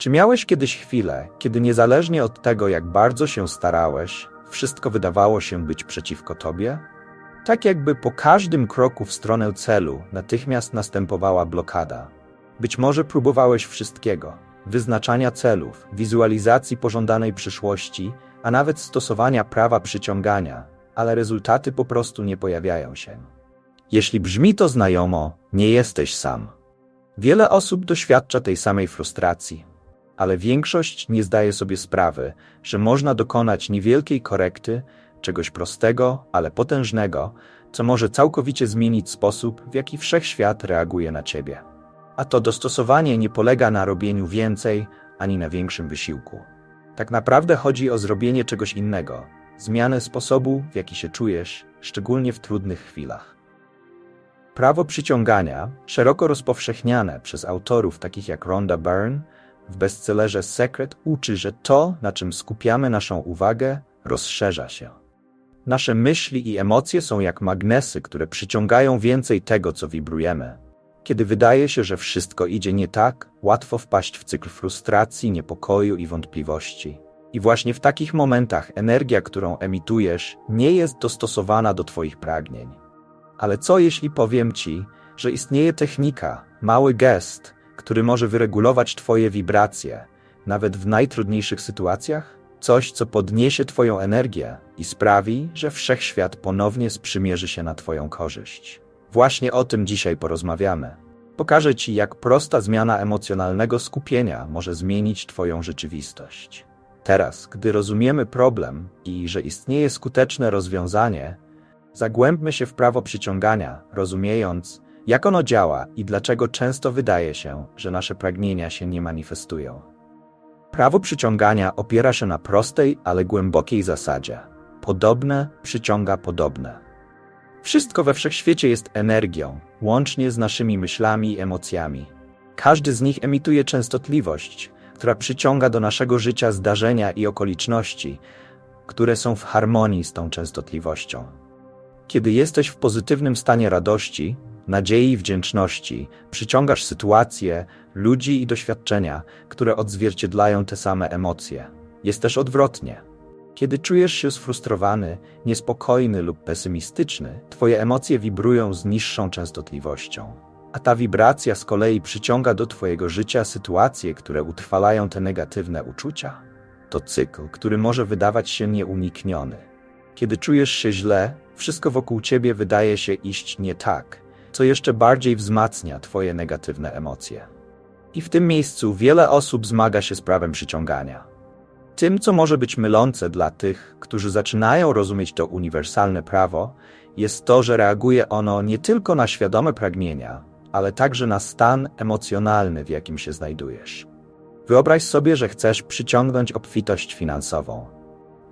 Czy miałeś kiedyś chwilę, kiedy niezależnie od tego, jak bardzo się starałeś, wszystko wydawało się być przeciwko tobie? Tak jakby po każdym kroku w stronę celu natychmiast następowała blokada. Być może próbowałeś wszystkiego: wyznaczania celów, wizualizacji pożądanej przyszłości, a nawet stosowania prawa przyciągania, ale rezultaty po prostu nie pojawiają się. Jeśli brzmi to znajomo, nie jesteś sam. Wiele osób doświadcza tej samej frustracji, ale większość nie zdaje sobie sprawy, że można dokonać niewielkiej korekty, czegoś prostego, ale potężnego, co może całkowicie zmienić sposób, w jaki wszechświat reaguje na ciebie. A to dostosowanie nie polega na robieniu więcej ani na większym wysiłku. Tak naprawdę chodzi o zrobienie czegoś innego, zmianę sposobu, w jaki się czujesz, szczególnie w trudnych chwilach. Prawo przyciągania, szeroko rozpowszechniane przez autorów takich jak Rhonda Byrne, w bestsellerze Secret uczy, że to, na czym skupiamy naszą uwagę, rozszerza się. Nasze myśli i emocje są jak magnesy, które przyciągają więcej tego, co wibrujemy. Kiedy wydaje się, że wszystko idzie nie tak, łatwo wpaść w cykl frustracji, niepokoju i wątpliwości. I właśnie w takich momentach energia, którą emitujesz, nie jest dostosowana do Twoich pragnień. Ale co jeśli powiem Ci, że istnieje technika, mały gest, który może wyregulować Twoje wibracje, nawet w najtrudniejszych sytuacjach? Coś, co podniesie Twoją energię i sprawi, że wszechświat ponownie sprzymierzy się na Twoją korzyść. Właśnie o tym dzisiaj porozmawiamy. Pokażę Ci, jak prosta zmiana emocjonalnego skupienia może zmienić Twoją rzeczywistość. Teraz, gdy rozumiemy problem i że istnieje skuteczne rozwiązanie, zagłębmy się w prawo przyciągania, rozumiejąc, jak ono działa i dlaczego często wydaje się, że nasze pragnienia się nie manifestują. Prawo przyciągania opiera się na prostej, ale głębokiej zasadzie. Podobne przyciąga podobne. Wszystko we wszechświecie jest energią, łącznie z naszymi myślami i emocjami. Każdy z nich emituje częstotliwość, która przyciąga do naszego życia zdarzenia i okoliczności, które są w harmonii z tą częstotliwością. Kiedy jesteś w pozytywnym stanie radości, nadziei i wdzięczności, przyciągasz sytuacje, ludzi i doświadczenia, które odzwierciedlają te same emocje. Jest też odwrotnie. Kiedy czujesz się sfrustrowany, niespokojny lub pesymistyczny, twoje emocje wibrują z niższą częstotliwością. A ta wibracja z kolei przyciąga do twojego życia sytuacje, które utrwalają te negatywne uczucia. To cykl, który może wydawać się nieunikniony. Kiedy czujesz się źle, wszystko wokół ciebie wydaje się iść nie tak, co jeszcze bardziej wzmacnia twoje negatywne emocje. I w tym miejscu wiele osób zmaga się z prawem przyciągania. Tym, co może być mylące dla tych, którzy zaczynają rozumieć to uniwersalne prawo, jest to, że reaguje ono nie tylko na świadome pragnienia, ale także na stan emocjonalny, w jakim się znajdujesz. Wyobraź sobie, że chcesz przyciągnąć obfitość finansową.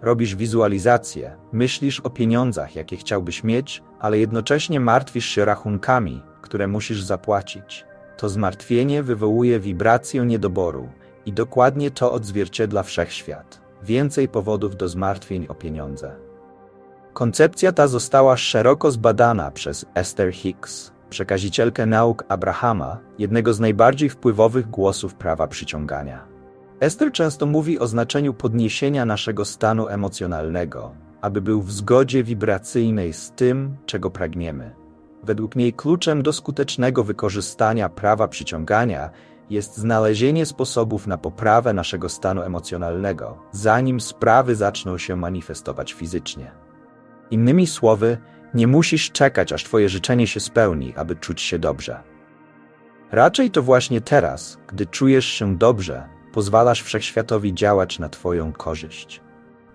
Robisz wizualizację, myślisz o pieniądzach, jakie chciałbyś mieć, ale jednocześnie martwisz się rachunkami, które musisz zapłacić. To zmartwienie wywołuje wibrację niedoboru i dokładnie to odzwierciedla wszechświat. Więcej powodów do zmartwień o pieniądze. Koncepcja ta została szeroko zbadana przez Esther Hicks, przekazicielkę nauk Abrahama, jednego z najbardziej wpływowych głosów prawa przyciągania. Esther często mówi o znaczeniu podniesienia naszego stanu emocjonalnego, aby był w zgodzie wibracyjnej z tym, czego pragniemy. Według niej kluczem do skutecznego wykorzystania prawa przyciągania jest znalezienie sposobów na poprawę naszego stanu emocjonalnego, zanim sprawy zaczną się manifestować fizycznie. Innymi słowy, nie musisz czekać, aż Twoje życzenie się spełni, aby czuć się dobrze. Raczej to właśnie teraz, gdy czujesz się dobrze, pozwalasz wszechświatowi działać na Twoją korzyść.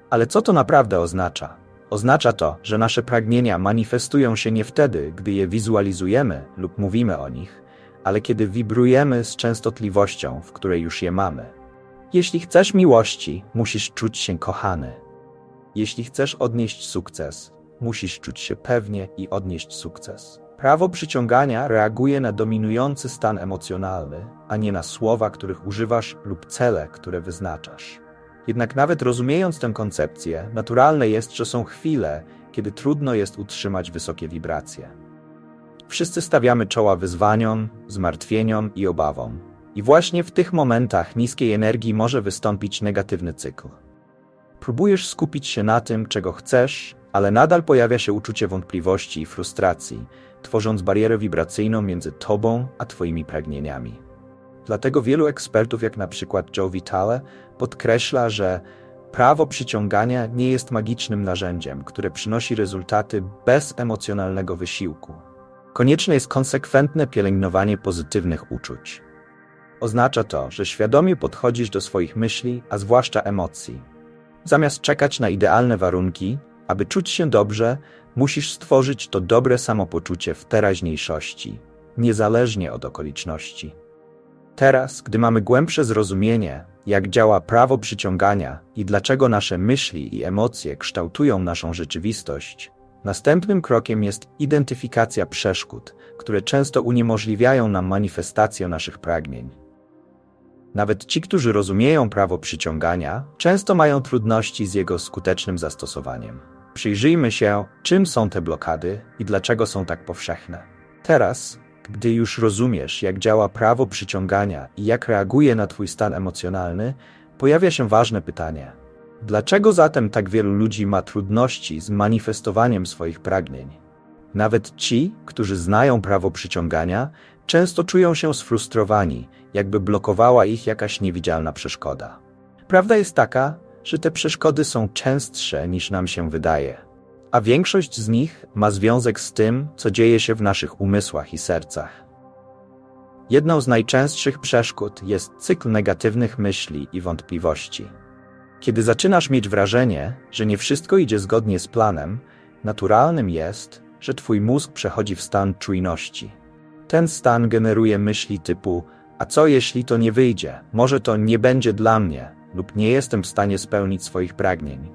Ale co to naprawdę oznacza? Oznacza to, że nasze pragnienia manifestują się nie wtedy, gdy je wizualizujemy lub mówimy o nich, ale kiedy wibrujemy z częstotliwością, w której już je mamy. Jeśli chcesz miłości, musisz czuć się kochany. Jeśli chcesz odnieść sukces, musisz czuć się pewnie i odnieść sukces. Prawo przyciągania reaguje na dominujący stan emocjonalny, a nie na słowa, których używasz lub cele, które wyznaczasz. Jednak nawet rozumiejąc tę koncepcję, naturalne jest, że są chwile, kiedy trudno jest utrzymać wysokie wibracje. Wszyscy stawiamy czoła wyzwaniom, zmartwieniom i obawom. I właśnie w tych momentach niskiej energii może wystąpić negatywny cykl. Próbujesz skupić się na tym, czego chcesz, ale nadal pojawia się uczucie wątpliwości i frustracji, tworząc barierę wibracyjną między tobą a twoimi pragnieniami. Dlatego wielu ekspertów, jak na przykład Joe Vitale, podkreśla, że prawo przyciągania nie jest magicznym narzędziem, które przynosi rezultaty bez emocjonalnego wysiłku. Konieczne jest konsekwentne pielęgnowanie pozytywnych uczuć. Oznacza to, że świadomie podchodzisz do swoich myśli, a zwłaszcza emocji. Zamiast czekać na idealne warunki, aby czuć się dobrze, musisz stworzyć to dobre samopoczucie w teraźniejszości, niezależnie od okoliczności. Teraz, gdy mamy głębsze zrozumienie, jak działa prawo przyciągania i dlaczego nasze myśli i emocje kształtują naszą rzeczywistość, następnym krokiem jest identyfikacja przeszkód, które często uniemożliwiają nam manifestację naszych pragnień. Nawet ci, którzy rozumieją prawo przyciągania, często mają trudności z jego skutecznym zastosowaniem. Przyjrzyjmy się, czym są te blokady i dlaczego są tak powszechne. Teraz, gdy już rozumiesz, jak działa prawo przyciągania i jak reaguje na Twój stan emocjonalny, pojawia się ważne pytanie: dlaczego zatem tak wielu ludzi ma trudności z manifestowaniem swoich pragnień? Nawet ci, którzy znają prawo przyciągania, często czują się sfrustrowani, jakby blokowała ich jakaś niewidzialna przeszkoda. Prawda jest taka, że te przeszkody są częstsze niż nam się wydaje, a większość z nich ma związek z tym, co dzieje się w naszych umysłach i sercach. Jedną z najczęstszych przeszkód jest cykl negatywnych myśli i wątpliwości. Kiedy zaczynasz mieć wrażenie, że nie wszystko idzie zgodnie z planem, naturalnym jest, że twój mózg przechodzi w stan czujności. Ten stan generuje myśli typu: A co jeśli to nie wyjdzie? Może to nie będzie dla mnie, lub nie jestem w stanie spełnić swoich pragnień.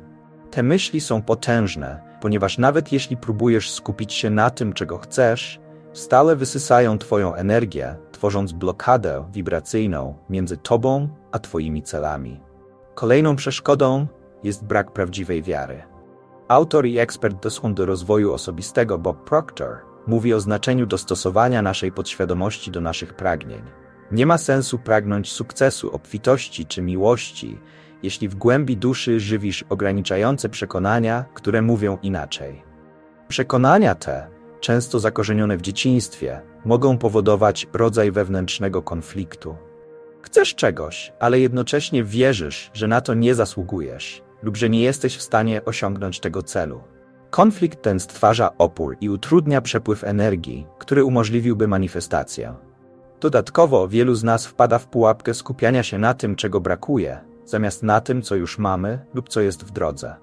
Te myśli są potężne, ponieważ nawet jeśli próbujesz skupić się na tym, czego chcesz, stale wysysają Twoją energię, tworząc blokadę wibracyjną między Tobą a Twoimi celami. Kolejną przeszkodą jest brak prawdziwej wiary. Autor i ekspert do do rozwoju osobistego Bob Proctor mówi o znaczeniu dostosowania naszej podświadomości do naszych pragnień. Nie ma sensu pragnąć sukcesu, obfitości czy miłości, jeśli w głębi duszy żywisz ograniczające przekonania, które mówią inaczej. Przekonania te, często zakorzenione w dzieciństwie, mogą powodować rodzaj wewnętrznego konfliktu. Chcesz czegoś, ale jednocześnie wierzysz, że na to nie zasługujesz lub że nie jesteś w stanie osiągnąć tego celu. Konflikt ten stwarza opór i utrudnia przepływ energii, który umożliwiłby manifestację. Dodatkowo wielu z nas wpada w pułapkę skupiania się na tym, czego brakuje, zamiast na tym, co już mamy lub co jest w drodze.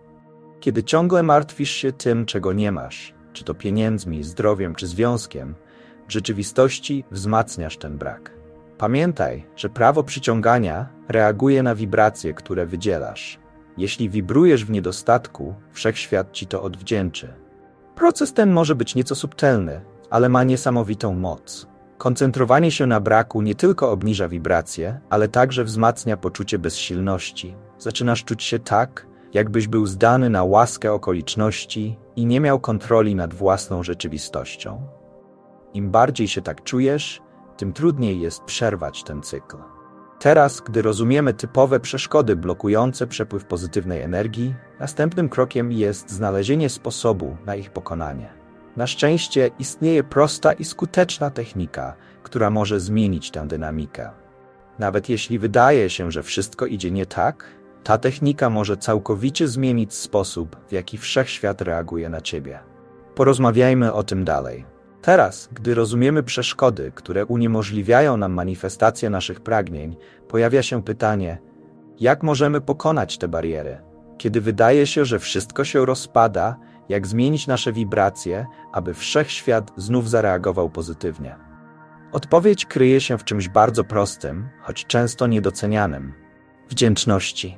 Kiedy ciągle martwisz się tym, czego nie masz, czy to pieniędzmi, zdrowiem czy związkiem, w rzeczywistości wzmacniasz ten brak. Pamiętaj, że prawo przyciągania reaguje na wibracje, które wydzielasz. Jeśli wibrujesz w niedostatku, wszechświat ci to odwdzięczy. Proces ten może być nieco subtelny, ale ma niesamowitą moc. Koncentrowanie się na braku nie tylko obniża wibracje, ale także wzmacnia poczucie bezsilności. Zaczynasz czuć się tak, jakbyś był zdany na łaskę okoliczności i nie miał kontroli nad własną rzeczywistością. Im bardziej się tak czujesz, tym trudniej jest przerwać ten cykl. Teraz, gdy rozumiemy typowe przeszkody blokujące przepływ pozytywnej energii, następnym krokiem jest znalezienie sposobu na ich pokonanie. Na szczęście istnieje prosta i skuteczna technika, która może zmienić tę dynamikę. Nawet jeśli wydaje się, że wszystko idzie nie tak, ta technika może całkowicie zmienić sposób, w jaki wszechświat reaguje na ciebie. Porozmawiajmy o tym dalej. Teraz, gdy rozumiemy przeszkody, które uniemożliwiają nam manifestację naszych pragnień, pojawia się pytanie: jak możemy pokonać te bariery? Kiedy wydaje się, że wszystko się rozpada, jak zmienić nasze wibracje, aby wszechświat znów zareagował pozytywnie. Odpowiedź kryje się w czymś bardzo prostym, choć często niedocenianym wdzięczności.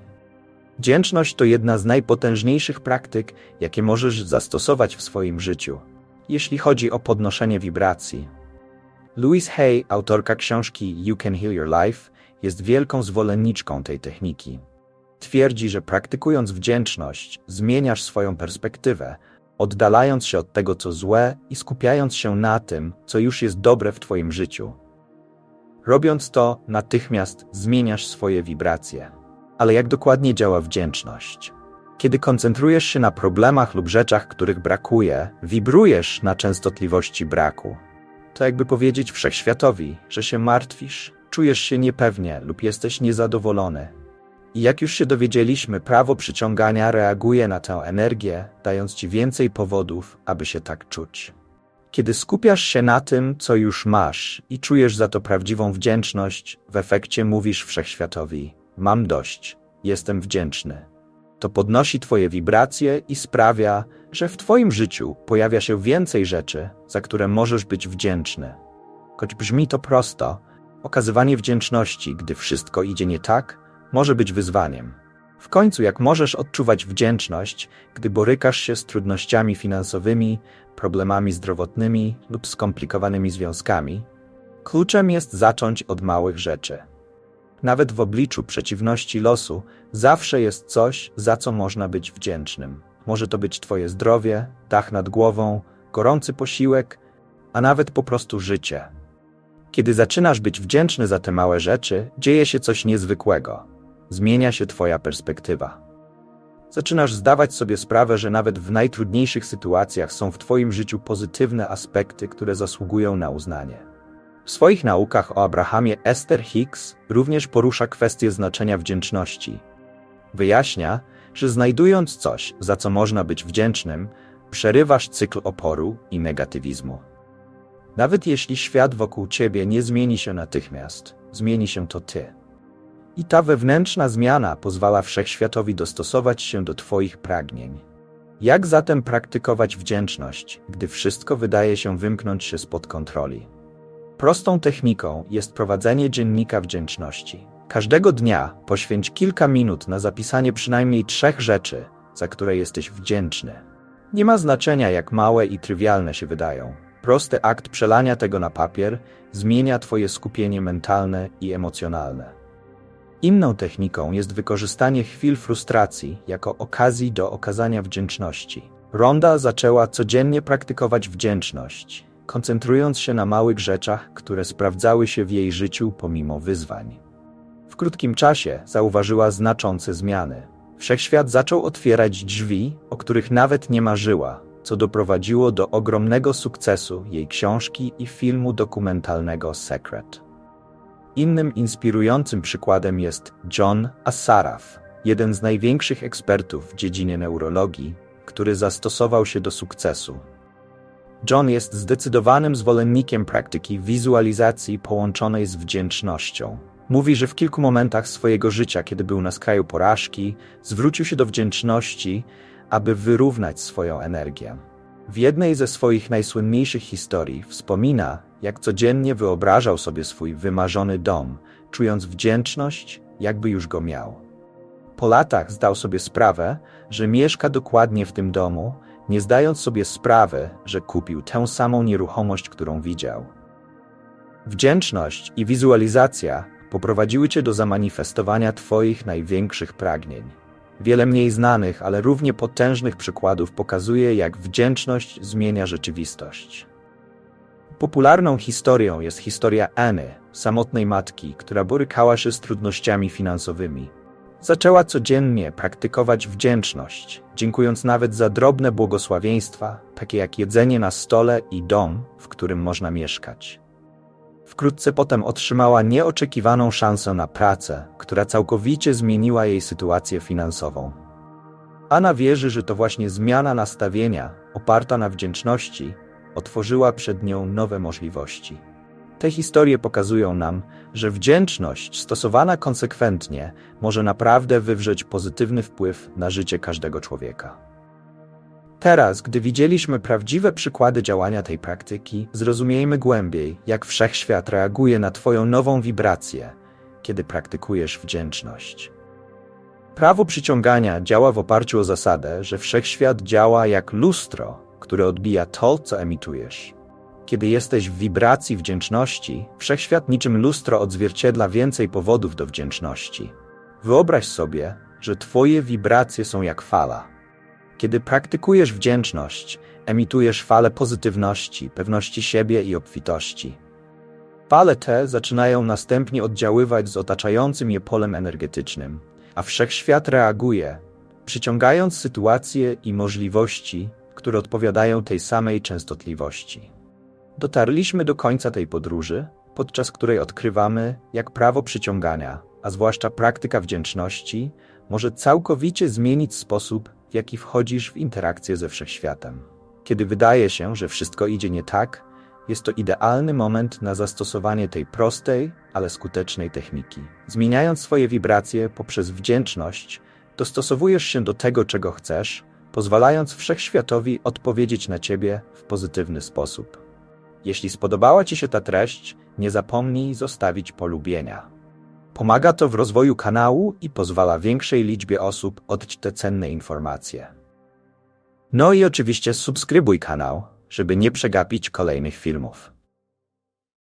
Wdzięczność to jedna z najpotężniejszych praktyk, jakie możesz zastosować w swoim życiu, jeśli chodzi o podnoszenie wibracji. Louise Hay, autorka książki You Can Heal Your Life, jest wielką zwolenniczką tej techniki. Twierdzi, że praktykując wdzięczność, zmieniasz swoją perspektywę, oddalając się od tego, co złe i skupiając się na tym, co już jest dobre w Twoim życiu. Robiąc to, natychmiast zmieniasz swoje wibracje. Ale jak dokładnie działa wdzięczność? Kiedy koncentrujesz się na problemach lub rzeczach, których brakuje, wibrujesz na częstotliwości braku. To jakby powiedzieć wszechświatowi, że się martwisz, czujesz się niepewnie lub jesteś niezadowolony. I jak już się dowiedzieliśmy, prawo przyciągania reaguje na tę energię, dając ci więcej powodów, aby się tak czuć. Kiedy skupiasz się na tym, co już masz i czujesz za to prawdziwą wdzięczność, w efekcie mówisz wszechświatowi: Mam dość, jestem wdzięczny. To podnosi Twoje wibracje i sprawia, że w Twoim życiu pojawia się więcej rzeczy, za które możesz być wdzięczny. Choć brzmi to prosto, okazywanie wdzięczności, gdy wszystko idzie nie tak, może być wyzwaniem. W końcu, jak możesz odczuwać wdzięczność, gdy borykasz się z trudnościami finansowymi, problemami zdrowotnymi lub skomplikowanymi związkami, kluczem jest zacząć od małych rzeczy. Nawet w obliczu przeciwności losu zawsze jest coś, za co można być wdzięcznym. Może to być Twoje zdrowie, dach nad głową, gorący posiłek, a nawet po prostu życie. Kiedy zaczynasz być wdzięczny za te małe rzeczy, dzieje się coś niezwykłego. Zmienia się Twoja perspektywa. Zaczynasz zdawać sobie sprawę, że nawet w najtrudniejszych sytuacjach są w Twoim życiu pozytywne aspekty, które zasługują na uznanie. W swoich naukach o Abrahamie Esther Hicks również porusza kwestię znaczenia wdzięczności. Wyjaśnia, że znajdując coś, za co można być wdzięcznym, przerywasz cykl oporu i negatywizmu. Nawet jeśli świat wokół ciebie nie zmieni się natychmiast, zmieni się to ty. I ta wewnętrzna zmiana pozwala wszechświatowi dostosować się do Twoich pragnień. Jak zatem praktykować wdzięczność, gdy wszystko wydaje się wymknąć się spod kontroli? Prostą techniką jest prowadzenie dziennika wdzięczności. Każdego dnia poświęć kilka minut na zapisanie przynajmniej trzech rzeczy, za które jesteś wdzięczny. Nie ma znaczenia, jak małe i trywialne się wydają. Prosty akt przelania tego na papier zmienia Twoje skupienie mentalne i emocjonalne. Inną techniką jest wykorzystanie chwil frustracji jako okazji do okazania wdzięczności. Ronda zaczęła codziennie praktykować wdzięczność, koncentrując się na małych rzeczach, które sprawdzały się w jej życiu pomimo wyzwań. W krótkim czasie zauważyła znaczące zmiany. Wszechświat zaczął otwierać drzwi, o których nawet nie marzyła, co doprowadziło do ogromnego sukcesu jej książki i filmu dokumentalnego Secret. Innym inspirującym przykładem jest John Assaraf, jeden z największych ekspertów w dziedzinie neurologii, który zastosował się do sukcesu. John jest zdecydowanym zwolennikiem praktyki wizualizacji połączonej z wdzięcznością. Mówi, że w kilku momentach swojego życia, kiedy był na skraju porażki, zwrócił się do wdzięczności, aby wyrównać swoją energię. W jednej ze swoich najsłynniejszych historii wspomina, jak codziennie wyobrażał sobie swój wymarzony dom, czując wdzięczność, jakby już go miał. Po latach zdał sobie sprawę, że mieszka dokładnie w tym domu, nie zdając sobie sprawy, że kupił tę samą nieruchomość, którą widział. Wdzięczność i wizualizacja poprowadziły cię do zamanifestowania Twoich największych pragnień. Wiele mniej znanych, ale równie potężnych przykładów pokazuje, jak wdzięczność zmienia rzeczywistość. Popularną historią jest historia Anny, samotnej matki, która borykała się z trudnościami finansowymi. Zaczęła codziennie praktykować wdzięczność, dziękując nawet za drobne błogosławieństwa, takie jak jedzenie na stole i dom, w którym można mieszkać. Wkrótce potem otrzymała nieoczekiwaną szansę na pracę, która całkowicie zmieniła jej sytuację finansową. Anna wierzy, że to właśnie zmiana nastawienia, oparta na wdzięczności, otworzyła przed nią nowe możliwości. Te historie pokazują nam, że wdzięczność stosowana konsekwentnie może naprawdę wywrzeć pozytywny wpływ na życie każdego człowieka. Teraz, gdy widzieliśmy prawdziwe przykłady działania tej praktyki, zrozumiejmy głębiej, jak wszechświat reaguje na Twoją nową wibrację, kiedy praktykujesz wdzięczność. Prawo przyciągania działa w oparciu o zasadę, że wszechświat działa jak lustro, które odbija to, co emitujesz. Kiedy jesteś w wibracji wdzięczności, wszechświat niczym lustro odzwierciedla więcej powodów do wdzięczności. Wyobraź sobie, że Twoje wibracje są jak fala kiedy praktykujesz wdzięczność, emitujesz falę pozytywności, pewności siebie i obfitości. Fale te zaczynają następnie oddziaływać z otaczającym je polem energetycznym, a wszechświat reaguje, przyciągając sytuacje i możliwości, które odpowiadają tej samej częstotliwości. Dotarliśmy do końca tej podróży, podczas której odkrywamy, jak prawo przyciągania, a zwłaszcza praktyka wdzięczności, może całkowicie zmienić sposób, w jaki wchodzisz w interakcję ze wszechświatem. Kiedy wydaje się, że wszystko idzie nie tak, jest to idealny moment na zastosowanie tej prostej, ale skutecznej techniki. Zmieniając swoje wibracje poprzez wdzięczność, dostosowujesz się do tego, czego chcesz, pozwalając wszechświatowi odpowiedzieć na ciebie w pozytywny sposób. Jeśli spodobała Ci się ta treść, nie zapomnij zostawić polubienia. Pomaga to w rozwoju kanału i pozwala większej liczbie osób odczytać te cenne informacje. No i oczywiście subskrybuj kanał, żeby nie przegapić kolejnych filmów.